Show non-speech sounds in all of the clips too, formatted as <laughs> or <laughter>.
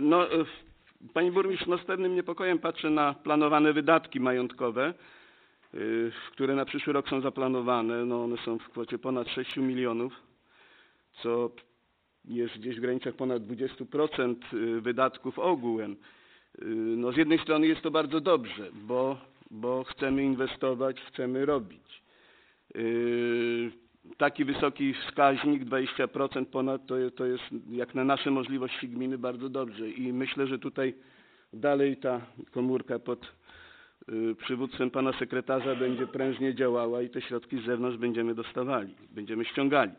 No, e, Panie Burmistrz, no z pewnym niepokojem patrzę na planowane wydatki majątkowe, y, które na przyszły rok są zaplanowane. No, one są w kwocie ponad 6 milionów, co jest gdzieś w granicach ponad 20% y, wydatków ogółem. No, z jednej strony jest to bardzo dobrze, bo, bo chcemy inwestować, chcemy robić. Taki wysoki wskaźnik, 20% ponad, to, to jest jak na nasze możliwości gminy bardzo dobrze i myślę, że tutaj dalej ta komórka pod yy, przywództwem pana sekretarza będzie prężnie działała i te środki z zewnątrz będziemy dostawali, będziemy ściągali.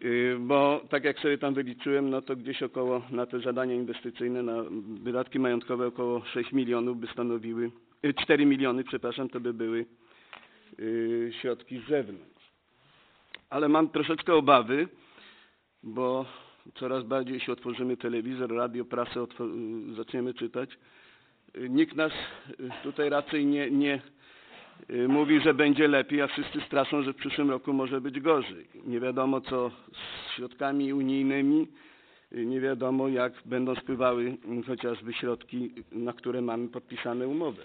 Yy, Bo tak jak sobie tam wyliczyłem, no to gdzieś około na te zadania inwestycyjne, na wydatki majątkowe około 6 milionów by stanowiły, yy, 4 miliony, przepraszam, to by były środki z zewnątrz. Ale mam troszeczkę obawy, bo coraz bardziej jeśli otworzymy telewizor, radio, prasę, yy, zaczniemy czytać, nikt nas yy, tutaj raczej nie, nie yy, mówi, że będzie lepiej, a wszyscy straszą, że w przyszłym roku może być gorzej. Nie wiadomo co z środkami unijnymi, nie wiadomo jak będą spływały chociażby środki, na które mamy podpisane umowy.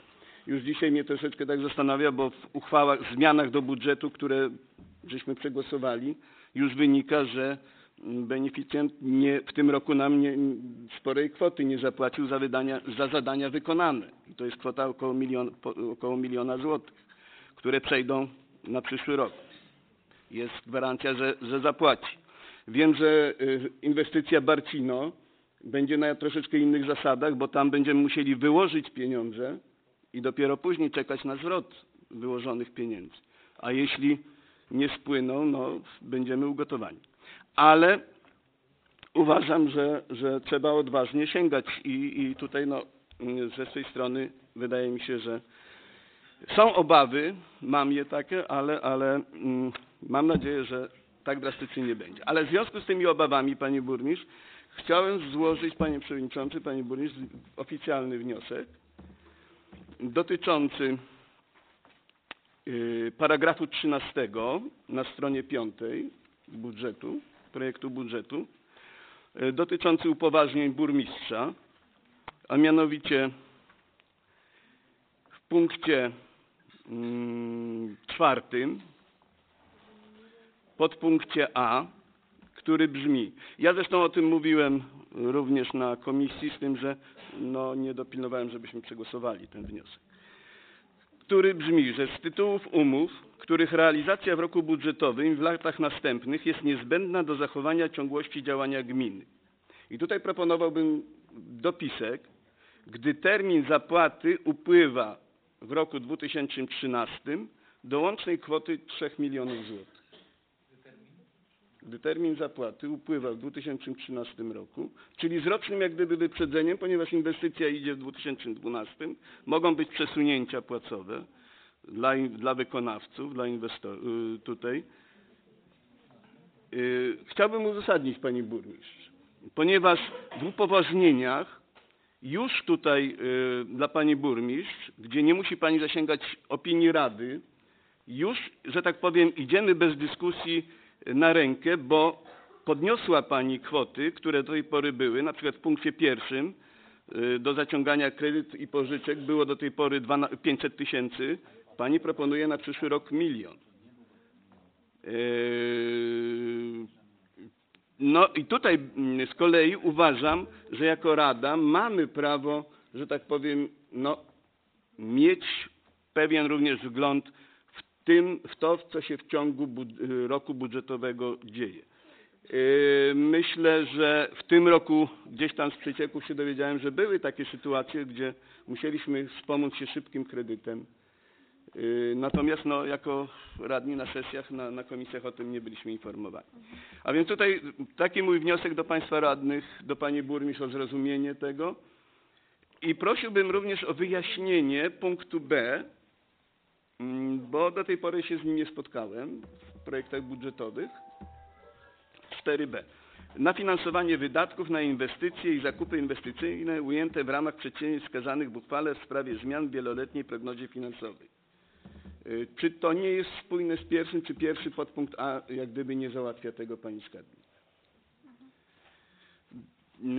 Już dzisiaj mnie troszeczkę tak zastanawia, bo w uchwałach, zmianach do budżetu, które żeśmy przegłosowali, już wynika, że mm, beneficjent nie, w tym roku nam nie, sporej kwoty nie zapłacił za, wydania, za zadania wykonane. To jest kwota około, milion, około miliona złotych, które przejdą na przyszły rok. Jest gwarancja, że, że zapłaci. Wiem, że y, inwestycja Barcino będzie na troszeczkę innych zasadach, bo tam będziemy musieli wyłożyć pieniądze i dopiero później czekać na zwrot wyłożonych pieniędzy. A jeśli nie spłyną, no będziemy ugotowani. Ale uważam, że, że trzeba odważnie sięgać i, i tutaj no, ze swojej strony wydaje mi się, że są obawy, mam je takie, ale, ale mm, mam nadzieję, że tak drastycznie nie będzie. Ale w związku z tymi obawami, panie burmistrz, chciałem złożyć, panie przewodniczący, panie burmistrz, oficjalny wniosek dotyczący paragrafu 13 na stronie 5 budżetu, projektu budżetu, y, dotyczący upoważnień burmistrza, a mianowicie w punkcie mm, czwartym, podpunkcie A, który brzmi, ja zresztą o tym mówiłem również na komisji, z tym, że no, nie dopilnowałem, żebyśmy przegłosowali ten wniosek, który brzmi, że z tytułów umów, których realizacja w roku budżetowym i w latach następnych jest niezbędna do zachowania ciągłości działania gminy. I tutaj proponowałbym dopisek, gdy termin zapłaty upływa w roku 2013 do łącznej kwoty 3 milionów złotych. Gdy termin zapłaty upływa w 2013 roku, czyli z rocznym jak gdyby wyprzedzeniem, ponieważ inwestycja idzie w 2012, mogą być przesunięcia płacowe dla, dla wykonawców, dla inwestorów tutaj. Y, Chciałbym uzasadnić Pani Burmistrz, ponieważ w upoważnieniach już tutaj y, dla Pani Burmistrz, gdzie nie musi Pani zasięgać opinii Rady, już, że tak powiem, idziemy bez dyskusji na rękę, bo podniosła Pani kwoty, które do tej pory były, na przykład w punkcie pierwszym y, do zaciągania kredyt i pożyczek było do tej pory dwana- 500 tysięcy, Pani proponuje na przyszły rok milion. Yy, No i tutaj mm, z kolei uważam, że jako Rada mamy prawo, że tak powiem, no, mieć pewien również wgląd tym, w to, co się w ciągu bud- y, roku budżetowego dzieje. Yy, Myślę, że w tym roku gdzieś tam z przecieków się dowiedziałem, że były takie sytuacje, gdzie musieliśmy wspomóc się szybkim kredytem. Yy, Natomiast no, jako radni na sesjach, na, na komisjach o tym nie byliśmy informowani. A więc tutaj taki mój wniosek do Państwa radnych, do Pani Burmistrz o zrozumienie tego i prosiłbym również o wyjaśnienie punktu B, bo do tej pory się z nim nie spotkałem w projektach budżetowych. 4b. Na finansowanie wydatków na inwestycje i zakupy inwestycyjne ujęte w ramach przedsięwzięć wskazanych w uchwale w sprawie zmian w wieloletniej prognozie finansowej. Y, Czy to nie jest spójne z pierwszym, czy pierwszy podpunkt A jak gdyby nie załatwia tego Pani Skarbnik?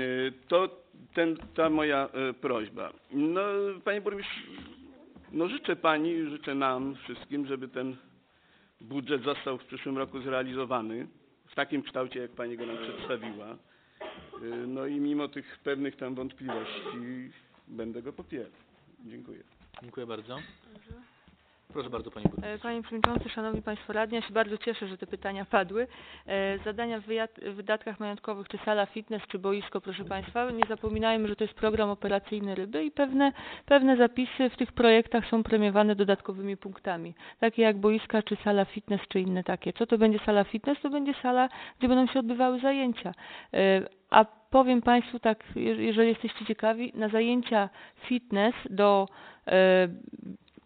Y, To ten, ta moja e, prośba. No, panie burmistrz, no życzę pani, życzę nam wszystkim, żeby ten budżet został w przyszłym roku zrealizowany w takim kształcie, jak pani go nam przedstawiła. Y, No i mimo tych pewnych tam wątpliwości będę go popierał. Dziękuję. Dziękuję bardzo. Proszę bardzo Pani Burmistrz. E, Panie Przewodniczący, Szanowni Państwo Radni, ja się bardzo cieszę, że te pytania padły. E, Zadania w wydatkach majątkowych, czy sala fitness, czy boisko, proszę Państwa, nie zapominajmy, że to jest program operacyjny Ryby i pewne, pewne zapisy w tych projektach są premiowane dodatkowymi punktami, takie jak boiska, czy sala fitness, czy inne takie. Co to będzie sala fitness? To będzie sala, gdzie będą się odbywały zajęcia. E, A powiem Państwu tak, je- jeżeli jesteście ciekawi, na zajęcia fitness do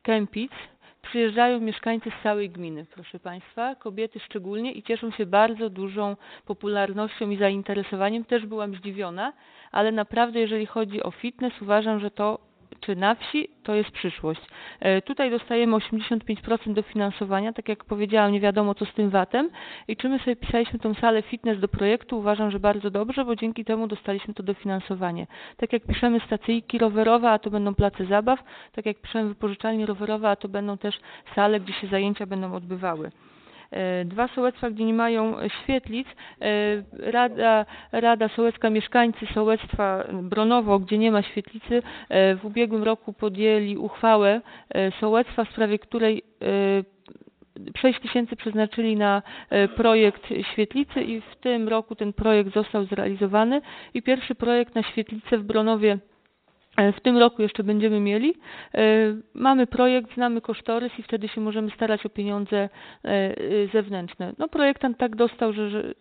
Kępic przyjeżdżają mieszkańcy z całej gminy, proszę Państwa, kobiety szczególnie i cieszą się bardzo dużą popularnością i zainteresowaniem. Też byłam zdziwiona, ale naprawdę jeżeli chodzi o fitness, uważam, że to czy na wsi, to jest przyszłość. E, Tutaj dostajemy 85% dofinansowania, tak jak powiedziałam, nie wiadomo co z tym VAT-em i czy my sobie pisaliśmy tą salę fitness do projektu, uważam, że bardzo dobrze, bo dzięki temu dostaliśmy to dofinansowanie. Tak jak piszemy stacyjki rowerowe, a to będą place zabaw, tak jak piszemy wypożyczalnie rowerowe, a to będą też sale, gdzie się zajęcia będą odbywały. E, Dwa sołectwa, gdzie nie mają e, świetlic, e, Rada, Rada Sołecka, mieszkańcy sołectwa Bronowo, gdzie nie ma świetlicy, w ubiegłym roku podjęli uchwałę sołectwa, w sprawie której e, 6 tysięcy przeznaczyli na projekt świetlicy i w tym roku ten projekt został zrealizowany. I pierwszy projekt na świetlicę w Bronowie w tym roku jeszcze będziemy mieli. E, Mamy projekt, znamy kosztorys i wtedy się możemy starać o pieniądze e, e, zewnętrzne. No projektant tak dostał, że, że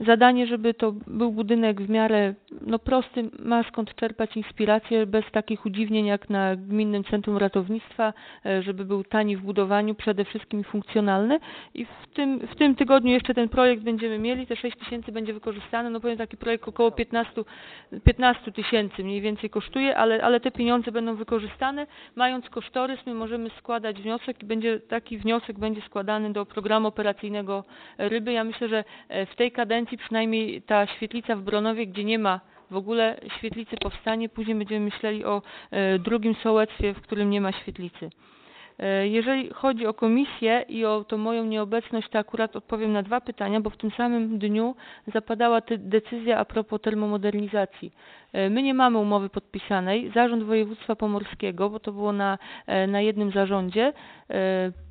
zadanie, żeby to był budynek w miarę no, prosty, ma skąd czerpać inspirację, bez takich udziwnień jak na Gminnym Centrum Ratownictwa, e, żeby był tani w budowaniu, przede wszystkim funkcjonalny. I w tym, w tym tygodniu jeszcze ten projekt będziemy mieli, te 6 tysięcy będzie wykorzystane, no powiem taki projekt około 15 15 tysięcy mniej więcej kosztuje, ale, ale te pieniądze będą wykorzystane. Mając kosztorys, my możemy składać wniosek i będzie taki wniosek będzie składany do programu operacyjnego Ryby. Ja myślę, że e, w tej kadencji przynajmniej ta świetlica w Bronowie, gdzie nie ma w ogóle świetlicy powstanie, później będziemy myśleli o e, drugim sołectwie, w którym nie ma świetlicy. E, Jeżeli chodzi o komisję i o tą moją nieobecność, to akurat odpowiem na dwa pytania, bo w tym samym dniu zapadała decyzja a propos termomodernizacji. E, My nie mamy umowy podpisanej. Zarząd Województwa Pomorskiego, bo to było na, na jednym zarządzie,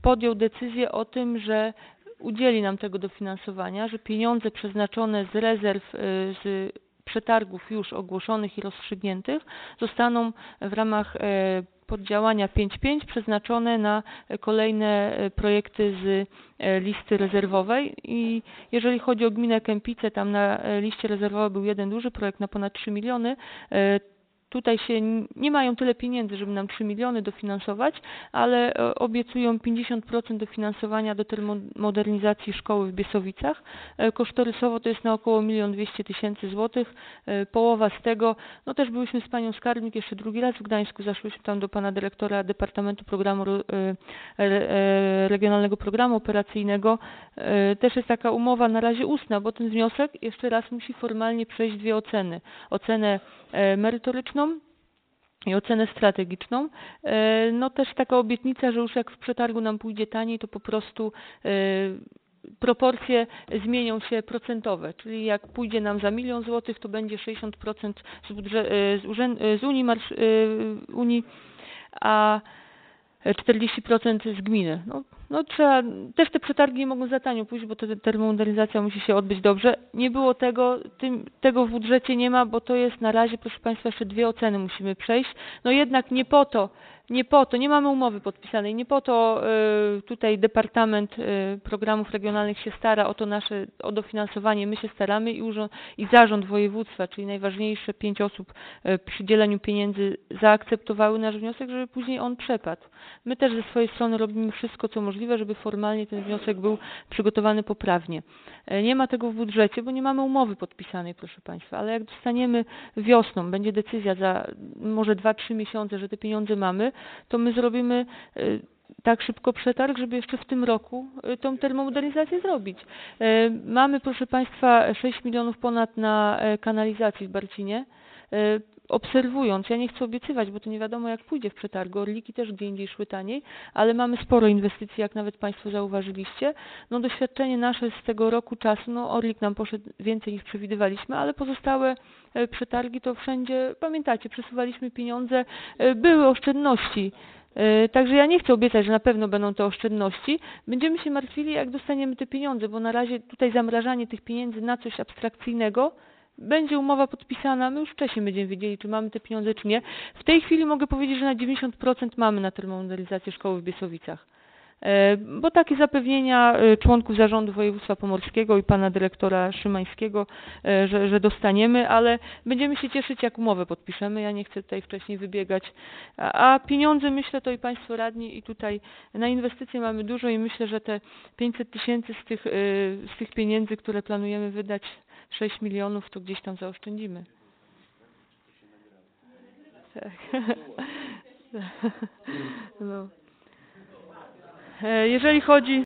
podjął decyzję o tym, że udzieli nam tego dofinansowania, że pieniądze przeznaczone z rezerw, e, z przetargów już ogłoszonych i rozstrzygniętych zostaną w ramach e, poddziałania 5.5 przeznaczone na kolejne e, projekty z e, listy rezerwowej i jeżeli chodzi o gminę Kępice, tam na liście rezerwowej był jeden duży projekt na ponad 3 miliony. Tutaj się nie mają tyle pieniędzy, żeby nam 3 miliony dofinansować, ale e, obiecują 50% dofinansowania do termomodernizacji szkoły w Biesowicach. E, Kosztorysowo to jest na około 1 200 tysięcy złotych. E, Połowa z tego, no też byliśmy z panią skarbnik jeszcze drugi raz w Gdańsku, zaszłyśmy tam do pana dyrektora Departamentu Programu Ro- Re- Regionalnego Programu Operacyjnego. Też jest taka umowa na razie ustna, bo ten wniosek jeszcze raz musi formalnie przejść dwie oceny. Ocenę e, i ocenę strategiczną. E, No też taka obietnica, że już jak w przetargu nam pójdzie taniej, to po prostu e, proporcje zmienią się procentowe, czyli jak pójdzie nam za milion złotych, to będzie 60% z, budże- e, z, Unii, marsz, Unii, a 40% z gminy. No, no trzeba, też te przetargi nie mogą za tanio pójść, bo to te- termomodernizacja musi się odbyć dobrze. Nie było tego, tym, tego w budżecie nie ma, bo to jest na razie, proszę Państwa, jeszcze dwie oceny musimy przejść. No jednak nie po to, nie po to, nie mamy umowy podpisanej, nie po to y, tutaj Departament y, Programów Regionalnych się stara o to nasze, o dofinansowanie, my się staramy i, urząd, i Zarząd Województwa, czyli najważniejsze pięć osób y, przy dzieleniu pieniędzy zaakceptowały nasz wniosek, żeby później on przepadł. My też ze swojej strony robimy wszystko, co możliwe, żeby formalnie ten wniosek był przygotowany poprawnie. Nie ma tego w budżecie, bo nie mamy umowy podpisanej, proszę Państwa, ale jak dostaniemy wiosną, będzie decyzja za może 2-3 miesiące, że te pieniądze mamy, to my zrobimy e, tak szybko przetarg, żeby jeszcze w tym roku e, tą termomodernizację zrobić. E, Mamy, proszę Państwa, 6 milionów ponad na e, kanalizacji w Barcinie. Obserwując, ja nie chcę obiecywać, bo to nie wiadomo jak pójdzie w przetargu, Orliki też gdzie indziej szły taniej, ale mamy sporo inwestycji, jak nawet Państwo zauważyliście. No doświadczenie nasze z tego roku czasu, no Orlik nam poszedł więcej niż przewidywaliśmy, ale pozostałe e, przetargi to wszędzie, pamiętacie, przesuwaliśmy pieniądze, e, były oszczędności. E, Także ja nie chcę obiecać, że na pewno będą to oszczędności. Będziemy się martwili, jak dostaniemy te pieniądze, bo na razie tutaj zamrażanie tych pieniędzy na coś abstrakcyjnego będzie umowa podpisana, my już wcześniej będziemy wiedzieli, czy mamy te pieniądze, czy nie. W tej chwili mogę powiedzieć, że na 90% mamy na termomodernizację szkoły w Biesowicach. E, Bo takie zapewnienia e, członków zarządu województwa pomorskiego i pana dyrektora Szymańskiego, e, że, że dostaniemy, ale będziemy się cieszyć, jak umowę podpiszemy. Ja nie chcę tutaj wcześniej wybiegać. A, pieniądze, myślę, to i państwo radni i tutaj na inwestycje mamy dużo i myślę, że te 500 tysięcy z tych, z tych pieniędzy, które planujemy wydać, 6 milionów, to gdzieś tam zaoszczędzimy. Tak. <laughs> No. E, Jeżeli chodzi